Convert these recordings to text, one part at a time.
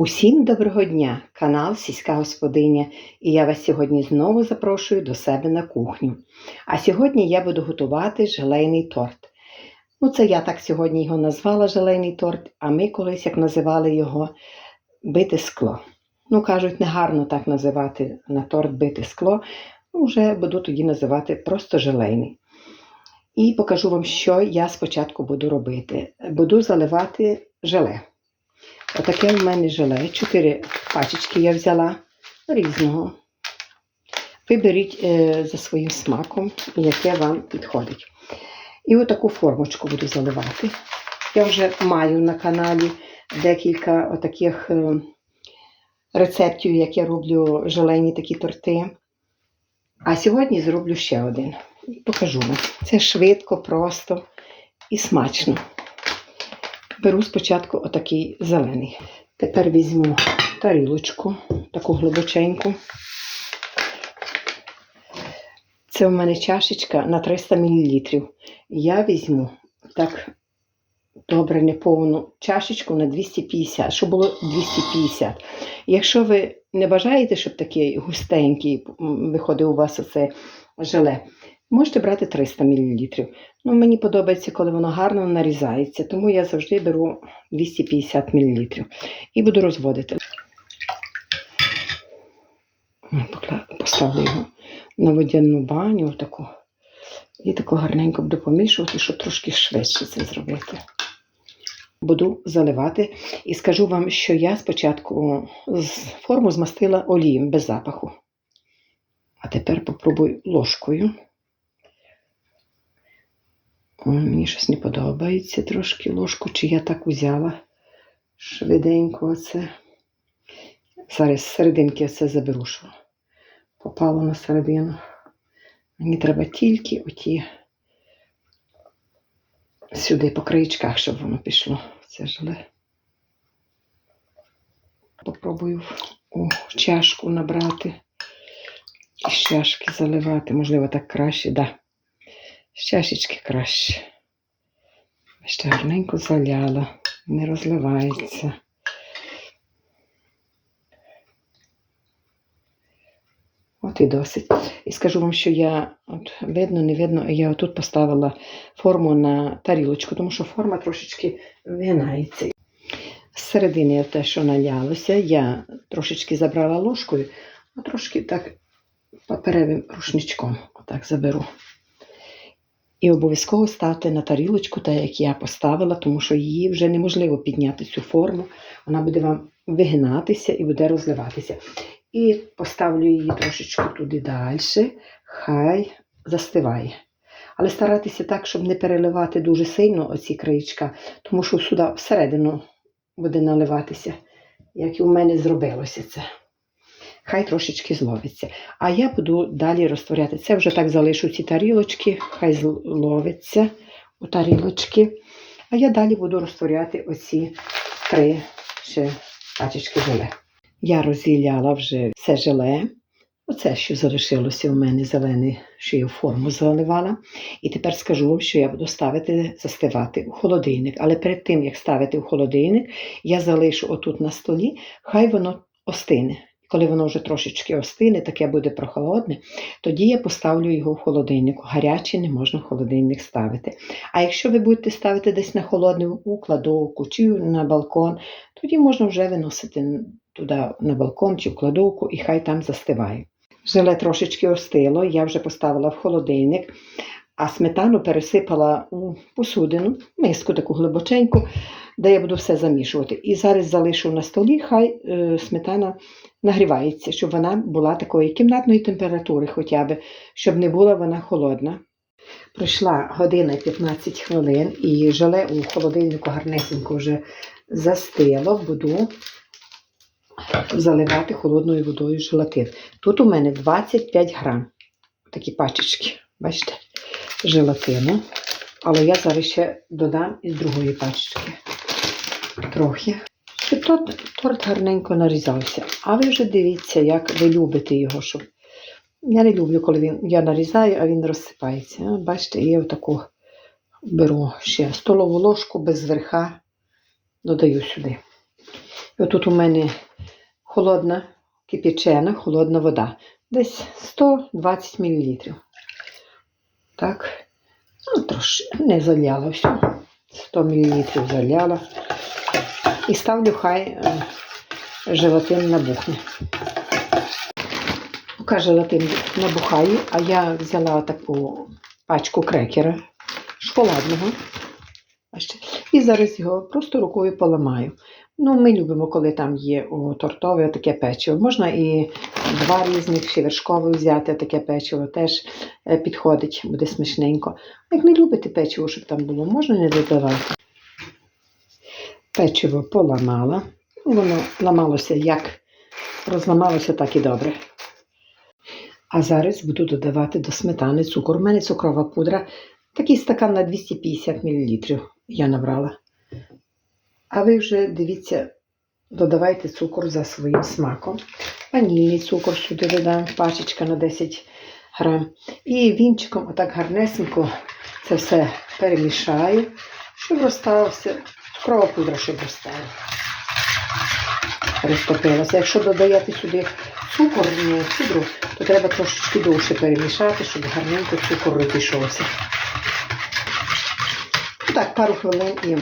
Усім доброго дня! Канал Сільська Господиня, і я вас сьогодні знову запрошую до себе на кухню. А сьогодні я буду готувати желейний торт. Ну, це я так сьогодні його назвала желейний торт, а ми колись як називали його бите скло. Ну, кажуть, негарно так називати на торт бите скло. Ну, вже буду тоді називати просто желейний. І покажу вам, що я спочатку буду робити. Буду заливати желе. Отаке в мене желе. Чотири пачечки я взяла різного. Виберіть е, за своїм смаком, яке вам підходить. І отаку формочку буду заливати. Я вже маю на каналі декілька отаких е, рецептів, як я роблю желейні такі торти. А сьогодні зроблю ще один. Покажу вам. Це швидко, просто і смачно. Беру спочатку отакий зелений. Тепер візьму тарілочку, таку глибоченьку. Це у мене чашечка на 300 мл. Я візьму так добре неповну чашечку на 250, щоб було 250. Якщо ви не бажаєте, щоб такий густенький виходив у вас оце желе, можете брати 300 мл. Ну, мені подобається, коли воно гарно нарізається, тому я завжди беру 250 мл і буду розводити. Поставлю його на водяну баню таку, і таку гарненько буду помішувати, щоб трошки швидше це зробити. Буду заливати і скажу вам, що я спочатку форму змастила олієм без запаху. А тепер попробую ложкою. Мені щось не подобається трошки ложку, чи я так узяла швиденько оце. Зараз з серединки оце заберу, що попало на середину. Мені треба тільки оті сюди по краєчках, щоб воно пішло. Це желе. Попробую у чашку набрати і з чашки заливати. Можливо, так краще, да. З чашечки краще. Ще гарненько заляла, не розливається. От і досить. І скажу вам, що я, от видно, не видно, я отут поставила форму на тарілочку, тому що форма трошечки вигинається. З середини те, що налялося, я трошечки забрала ложкою, а трошки так паперевим рушничком отак заберу. І обов'язково ставте на тарілочку, так як я поставила, тому що її вже неможливо підняти цю форму. Вона буде вам вигинатися і буде розливатися. І поставлю її трошечки туди далі, хай застиває. Але старайтеся так, щоб не переливати дуже сильно оці краєчка, тому що сюди всередину буде наливатися, як і у мене зробилося це. Хай трошечки зловиться. А я буду далі розтворяти. Це вже так залишу ці тарілочки, хай зловиться у тарілочки. А я далі буду розтворяти оці три ще пачечки желе. Я розділяла вже все желе. Оце, що залишилося у мене зелене, що я в форму заливала. І тепер скажу вам, що я буду ставити застивати у холодильник. Але перед тим, як ставити в холодильник, я залишу отут на столі, хай воно остине. Коли воно вже трошечки остине, таке буде прохолодне, тоді я поставлю його в холодильник. Гаряче не можна в холодильник ставити. А якщо ви будете ставити десь на холодну у кладовку чи на балкон, тоді можна вже виносити туди на балкон чи в кладовку і хай там застиває. Желе трошечки остило, я вже поставила в холодильник, а сметану пересипала у посудину, миску таку глибоченьку, де я буду все замішувати. І зараз залишу на столі, хай е, сметана нагрівається, щоб вона була такої кімнатної температури, хоча б, щоб не була вона холодна. Пройшла година 15 хвилин, і желе у холодильнику гарнесенько вже застило, буду заливати холодною водою желатин. Тут у мене 25 грам, такі пачечки, бачите, желатину. Але я зараз ще додам із другої пачечки трохи. Щоб торт, торт гарненько нарізався. А ви вже дивіться, як ви любите його, щоб. Я не люблю, коли він, я нарізаю, а він розсипається. Бачите, я отаку беру ще столову ложку без верха, додаю сюди. І отут у мене холодна кипячена, холодна вода. Десь 120 мл. Так. Ну, трошки не заляла все. 100 мл заляла. І ставлю хай е, желатин набухне. Поки желатин набухає, а я взяла таку пачку крекера шоколадного. І зараз його просто рукою поламаю. Ну, ми любимо, коли там є тортове таке печиво. Можна і два різних, ще вершкове взяти, таке печиво теж е, підходить, буде смачненько. Як не любите печиво, щоб там було, можна не додавати. Печиво поламала. Воно ламалося як розламалося, так і добре. А зараз буду додавати до сметани цукор. У мене цукрова пудра. Такий стакан на 250 мл я набрала. А ви вже дивіться, додавайте цукор за своїм смаком. Ванільний цукор сюди додам, пачечка на 10 грам. І вінчиком отак гарнесенько це все перемішаю, щоб розставився. Цукрова пудра, щоб розстала. Розтопилася. Якщо додаєте сюди цукор, не пудру, то треба трошечки довше перемішати, щоб гарненько цукор розійшовся. Так, пару хвилин і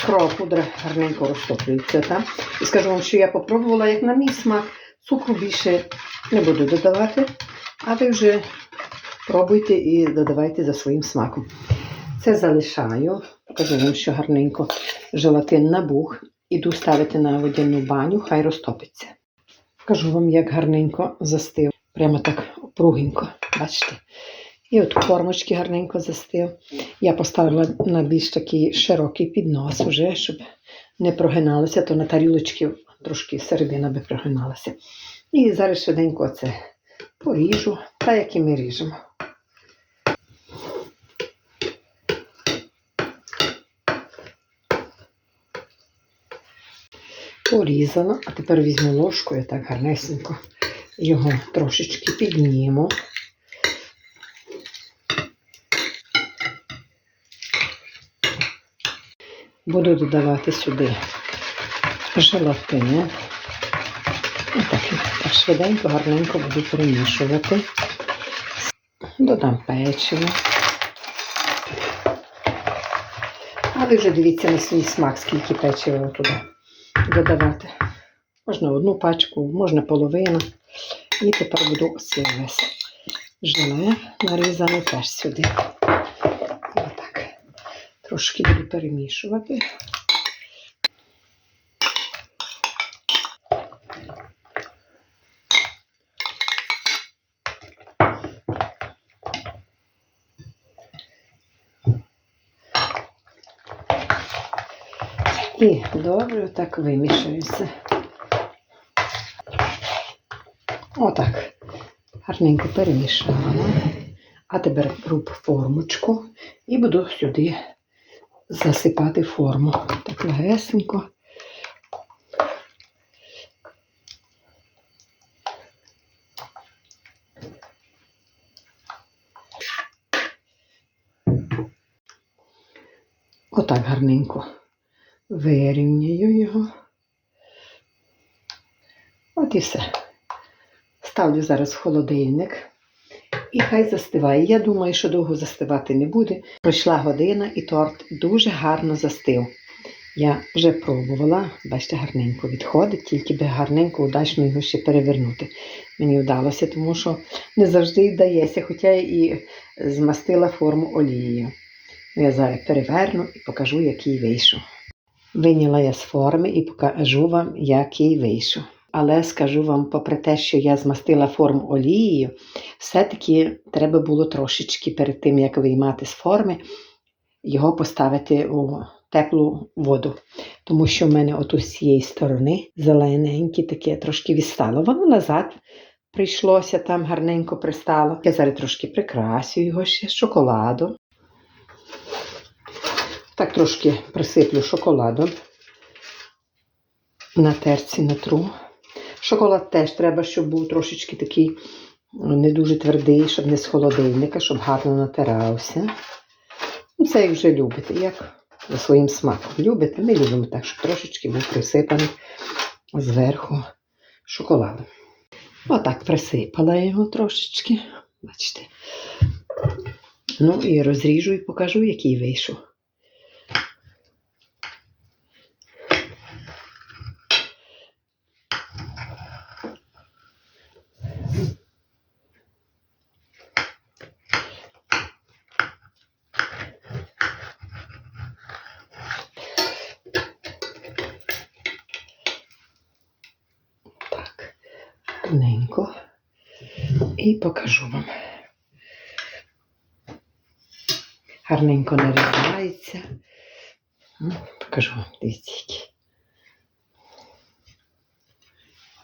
цукрова пудра гарненько розтоплюється. Та? І скажу вам, що я попробувала, як на мій смак, цукру більше не буду додавати, а ви вже пробуйте і додавайте за своїм смаком. Це залишаю, покажу вам, що гарненько желатин набух. Іду ставити на водяну баню, хай розтопиться. Покажу вам, як гарненько застив. Прямо так опругенько, бачите? І от формочки гарненько застив. Я поставила на більш такий широкий піднос, уже, щоб не прогиналося, то на тарілочки трошки середина би прогиналася. І зараз швиденько це поріжу, так як і ми ріжемо. Порізала, а тепер візьму ложкою так гарнесенько. Його трошечки підніму. Буду додавати сюди желатин. Отак, так швиденько, гарненько буду перемішувати. Додам печиво. А ви вже дивіться на свій смак, скільки печива туди додавати. Можна одну пачку, можна половину. І тепер буду весь желе нарізане теж сюди. Отак. Трошки буду перемішувати. І добре так вимішується. Отак. Гарненько перемішала. А тепер беру формочку і буду сюди засипати форму. Так легесенько. Отак гарненько вирівняю його. От і все. Ставлю зараз в холодильник. І хай застиває. Я думаю, що довго застивати не буде. Пройшла година і торт дуже гарно застив. Я вже пробувала, бачите, гарненько відходить, тільки би гарненько, удачно його ще перевернути. Мені вдалося, тому що не завжди вдається, хоча я і змастила форму олією. Ну, Я зараз переверну і покажу, який вийшов. Виняла я з форми і покажу вам, який вийшов. Але скажу вам, попри те, що я змастила форму олією, все-таки треба було трошечки перед тим, як виймати з форми, його поставити у теплу воду. Тому що в мене от з цієї сторони зелененьке таке трошки відстало. Воно назад прийшлося, там гарненько пристало. Я зараз трошки прикрасю його ще з шоколадом. Так трошки присиплю шоколадом. На терці натру. Шоколад теж треба, щоб був трошечки такий не дуже твердий, щоб не з холодильника, щоб гарно натирався. Ну, Це як вже любите, як за своїм смаком. Любите? Ми любимо так, щоб трошечки був присипаний зверху шоколадом. Отак присипала його трошечки. Бачите. Ну і розріжу і покажу, який вийшов. Тоненько. І покажу вам. Гарненько нарізається. Ну, Покажу вам, дивіться, які.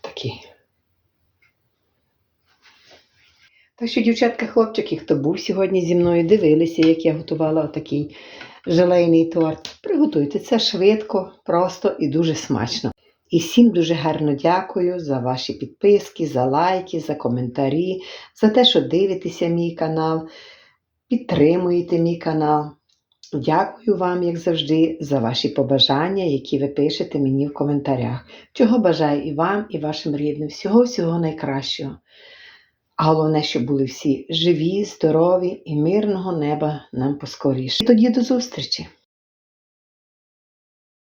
Такі. Так що, дівчатка, хлопчики, хто був сьогодні зі мною, дивилися, як я готувала отакий желейний торт. Приготуйте це швидко, просто і дуже смачно. І всім дуже гарно дякую за ваші підписки, за лайки, за коментарі, за те, що дивитеся мій канал, підтримуєте мій канал. Дякую вам, як завжди, за ваші побажання, які ви пишете мені в коментарях. Чого бажаю і вам, і вашим рідним. Всього-всього найкращого. А головне, щоб були всі живі, здорові і мирного неба нам поскоріше. І тоді до зустрічі!